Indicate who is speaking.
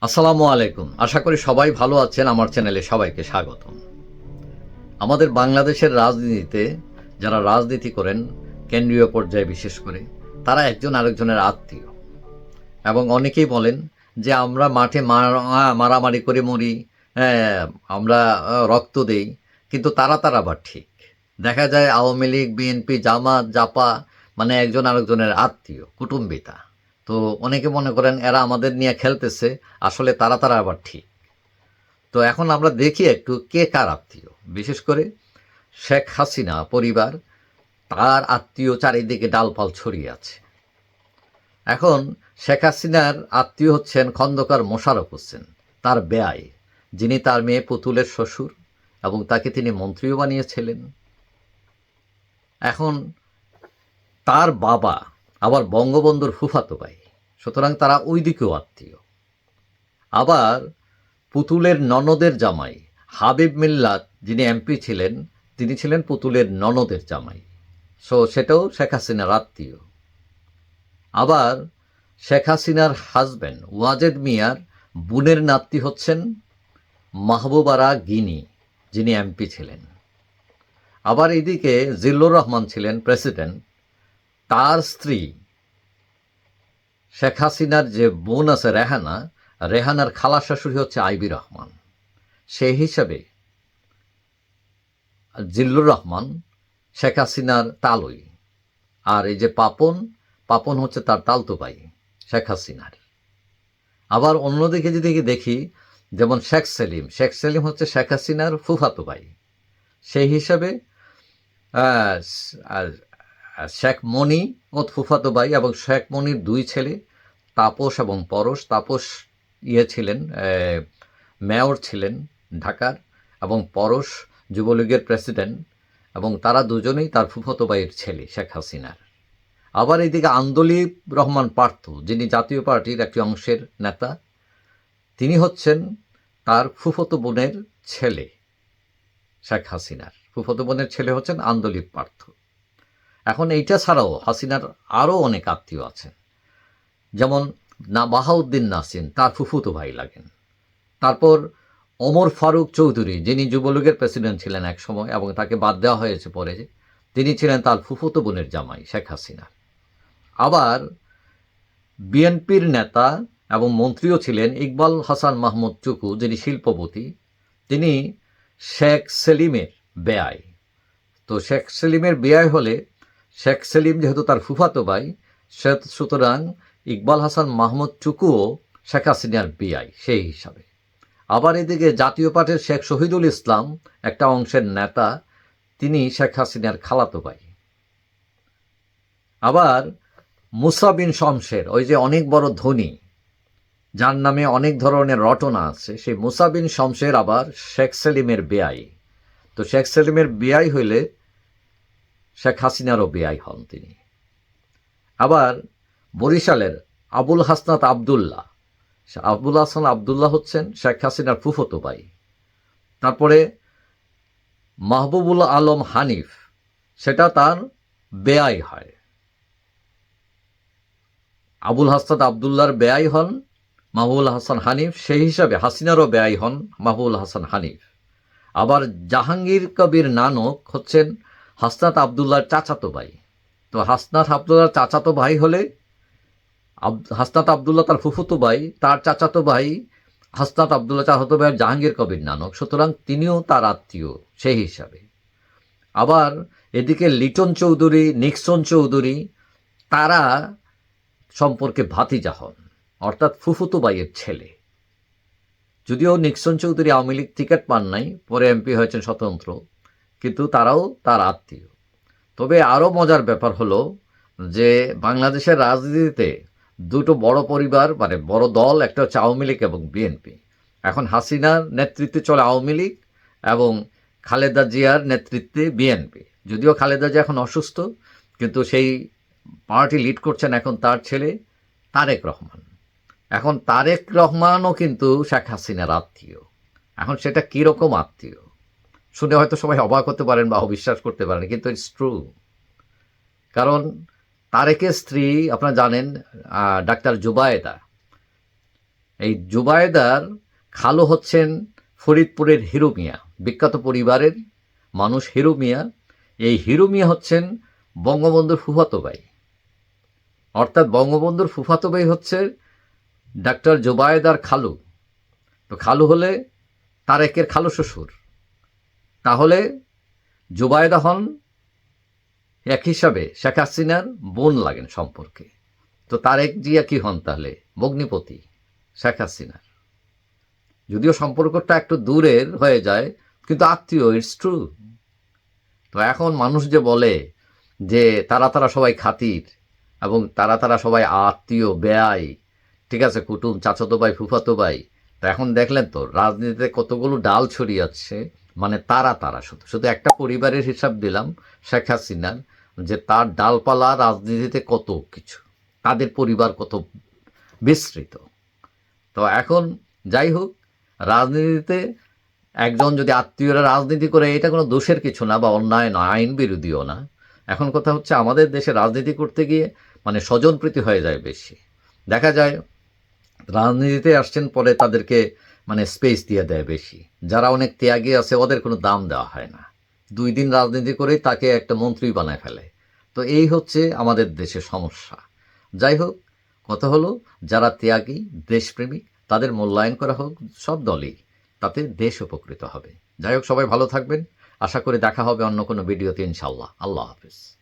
Speaker 1: আসসালামু আলাইকুম। আশা করি সবাই ভালো আছেন। আমার চ্যানেলে সবাইকে স্বাগত আমাদের বাংলাদেশের রাজনীতিতে যারা রাজনীতি করেন কেন্দ্রীয় পর্যায়ে বিশেষ করে তারা একজন আরেকজনের আত্মীয়। এবং অনেকেই বলেন যে আমরা মাঠে মারা- মারামারি করে মরি হ্যাঁ, আমরা রক্ত দেই। কিন্তু তারা তারা আবার ঠিক। দেখা যায় আওয়ামী লীগ বিএনপি জামাত জাপা মানে একজন আরেকজনের আত্মীয় কুটুম্বিতা। তো অনেকে মনে করেন এরা আমাদের নিয়ে খেলতেছে, আসলে তারা তারা আবার ঠিক। তো এখন আমরা দেখি একটু কে কার আত্মীয়। বিশেষ করে শেখ হাসিনা পরিবার, তার আত্মীয় চারিদিকে ডালপাল ছড়িয়ে আছে। এখন শেখ হাসিনার আত্মীয় হচ্ছেন খন্দকার মোশারফ হোসেন, তার ব্যয়। যিনি তার মেয়ে পুতুলের শ্বশুর এবং তাকে তিনি মন্ত্রীও বানিয়েছিলেন। এখন তার বাবা আবার বঙ্গবন্ধুর ফুফাতো ভাই। সুতরাং তারা ওই দিকেও আত্মীয়। আবার পুতুলের ননদের জামাই হাবিব মিল্লাত যিনি এমপি ছিলেন, তিনি ছিলেন পুতুলের ননদের জামাই। সো সেটাও শেখ হাসিনার আত্মীয়। আবার শেখ হাসিনার হাজব্যান্ড ওয়াজেদ মিয়ার বোনের নাতি হচ্ছেন মাহবুবারা গিনি, যিনি এমপি ছিলেন। আবার এদিকে জিল্লুর রহমান ছিলেন প্রেসিডেন্ট। তার স্ত্রী শেখ হাসিনার যে বোন আছে রেহানা, রেহানার খালা শাশুড়ি হচ্ছে আইবি রহমান। সেই হিসাবে জিল্লুর রহমান, শেখ হাসিনার তালই। আর এই যে পাপন পাপন হচ্ছে তার তালতো ভাই, শেখ হাসিনার। আবার অন্যদিকে যদি দেখি, যেমন শেখ সেলিম শেখ সেলিম হচ্ছে শেখ হাসিনার ফুফাতো ভাই। সেই হিসাবে আর শেখ মণি ও ফুফাতো ভাই এবং শেখ মণির দুই ছেলে, তাপস এবং পরশ। তাপস ইয়ে ছিলেন মেয়র ছিলেন ঢাকার এবং পরশ যুবলীগের প্রেসিডেন্ট এবং তারা দুজনেই তার ফুফাতো ভাইয়ের ছেলে, শেখ হাসিনার। আবার এইদিকে আন্দোলিব রহমান পার্থ, যিনি জাতীয় পার্টির একটি অংশের নেতা, তিনি হচ্ছেন তার ফুফতো বোনের ছেলে, শেখ হাসিনার। ফুফতো বোনের ছেলে হচ্ছেন আন্দোলিব পার্থ। এখন এইটা ছাড়াও হাসিনার আরও অনেক আত্মীয় আছেন। যেমন না বাহাউদ্দিন নাসিন তার ফুফুতো ভাই লাগেন। তারপর ওমর ফারুক চৌধুরী, যিনি যুবলীগের প্রেসিডেন্ট ছিলেন এক সময় এবং তাকে বাদ দেওয়া হয়েছে পরে, তিনি ছিলেন তার ফুফুতো বোনের জামাই শেখ হাসিনা। আবার বিএনপির নেতা এবং মন্ত্রীও ছিলেন ইকবাল হাসান মাহমুদ চুকু, যিনি শিল্পপতি। তিনি শেখ সেলিমের বেয়াই তো শেখ সেলিমের বেয়াই হলে শেখ সেলিম যেহেতু তার ফুফাতো ভাই, সে- সুতরাং ইকবাল হাসান মাহমুদ চুকুও শেখ হাসিনার বিআই, সেই হিসাবে। আবার এদিকে জাতীয় পার্টির শেখ শহীদুল ইসলাম, একটা অংশের নেতা, তিনি শেখ হাসিনার খালাতো ভাই। আবার মুসা বিন শমশের, ওই যে অনেক বড় ধনী, যার নামে অনেক ধরনের রটনা আছে, সেই মুসা বিন শমশের আবার শেখ সেলিমের বেআই। তো শেখ সেলিমের বেআই হইলে শেখ হাসিনারও বেআই হন তিনি। আবার বরিশালের আবুল হাসনাত আবদুল্লাহ। আবুল হাসান আবদুল্লাহ হচ্ছেন শেখ হাসিনার ফুফতো ভাই। তারপরে মাহবুবুল আলম হানিফ, সেটা তার বেআই হয়। আবুল হাসনাত আবদুল্লাহর বেআই হন মাহবুল হাসান হানিফ, সেই হিসাবে হাসিনারও বেআই হন মাহবুল হাসান হানিফ। আবার জাহাঙ্গীর কবির নানক হচ্ছেন হাসনাত আবদুল্লার চাচাতো ভাই। তো হাসনাত আবদুল্লাহর চাচাতো ভাই হলে হাসনাত আবদুল্লাহ তার ফুফুতো ভাই, তার চাচাতো ভাই হাসনাত আবদুল্লাহ চাচাতো ভাই জাহাঙ্গীর কবির নানক। সুতরাং তিনিও তার আত্মীয় সেই হিসাবে। আবার এদিকে লিটন চৌধুরী, নিক্সন চৌধুরী, তারা সম্পর্কে ভাতিজা হন, অর্থাৎ ফুফুতো ভাইয়ের ছেলে। যদিও নিক্সন চৌধুরী আওয়ামী লীগ টিকিট পান নাই, পরে এমপি হয়েছেন স্বতন্ত্র। কিন্তু তারাও তার আত্মীয়। তবে আরও মজার ব্যাপার হলো যে বাংলাদেশের রাজনীতিতে দুটো বড় পরিবার মানে বড় দল, একটা হচ্ছে আওয়ামী লীগ এবং বিএনপি। এখন হাসিনার নেতৃত্বে চলে আওয়ামী লীগ এবং খালেদা জিয়ার নেতৃত্বে বিএনপি। যদিও খালেদা জিয়া এখন অসুস্থ, কিন্তু সেই পার্টি লিড করছেন এখন তার ছেলে তারেক রহমান। এখন তারেক রহমানও কিন্তু শেখ হাসিনার আত্মীয়। এখন সেটা কীরকম আত্মীয়? শুনে হয়তো সবাই অবাক হতে পারেন বা অবিশ্বাস করতে পারেন, কিন্তু ইটস ট্রু কারণ তারেকের স্ত্রী, আপনারা জানেন ডাক্তার জুবায়েদা। এই জুবায়দার খালু হচ্ছেন ফরিদপুরের হিরো মিয়া বিখ্যাত পরিবারের মানুষ হিরো মিয়া এই হিরো মিয়া হচ্ছেন বঙ্গবন্ধুর ফুফাতো ভাই। অর্থাৎ বঙ্গবন্ধুর ফুফাতো ভাই হচ্ছে ডাক্তার জুবায়দার খালু। তো খালু হলে তারেকের খালু শ্বশুর। তাহলে জুবায়দা হন এক হিসাবে শেখ হাসিনার বোন লাগেন সম্পর্কে। তো তারেক জিয়া কি হন তাহলে? ভগ্নিপতি শেখ হাসিনার। যদিও সম্পর্কটা একটু দূরের হয়ে যায়, কিন্তু আত্মীয় ইটস ট্রু তো এখন মানুষ যে বলে যে তারা তারা সবাই খাতির এবং তারা তারা সবাই আত্মীয়, ব্যয়, ঠিক আছে, কুটুম, চাচাতো ভাই, ফুফাতো ভাই, তো এখন দেখলেন তো, রাজনীতিতে কতগুলো ডাল ছড়িয়াচ্ছে মানে তারা তারা, শুধু শুধু একটা পরিবারের হিসাব দিলাম, শেখ হাসিনার, যে তার ডালপালা রাজনীতিতে কত কিছু, তাদের পরিবার কত বিস্তৃত। তো এখন যাই হোক, রাজনীতিতে একজন যদি আত্মীয়রা রাজনীতি করে, এটা কোনো দোষের কিছু না বা অন্যায় না আইন বিরোধীও না। এখন কথা হচ্ছে আমাদের দেশে রাজনীতি করতে গিয়ে মানে স্বজনপ্রীতি হয়ে যায় বেশি। দেখা যায়, রাজনীতিতে আসছেন পরে তাদেরকে মানে স্পেস দিয়ে দেয় বেশি। যারা অনেক ত্যাগী আছে, ওদের কোনো দাম দেওয়া হয় না। দুই দিন রাজনীতি করেই তাকে একটা মন্ত্রী বানায় ফেলে। তো এই হচ্ছে আমাদের দেশের সমস্যা। যাই হোক, কথা হলো, যারা ত্যাগী, দেশপ্রেমিক, তাদের মূল্যায়ন করা হোক, সব দলই তাতে দেশ উপকৃত হবে। যাই হোক, সবাই ভালো থাকবেন। আশা করি দেখা হবে অন্য কোনো ভিডিওতে ইনশাল্লাহ আল্লাহ হাফিজ।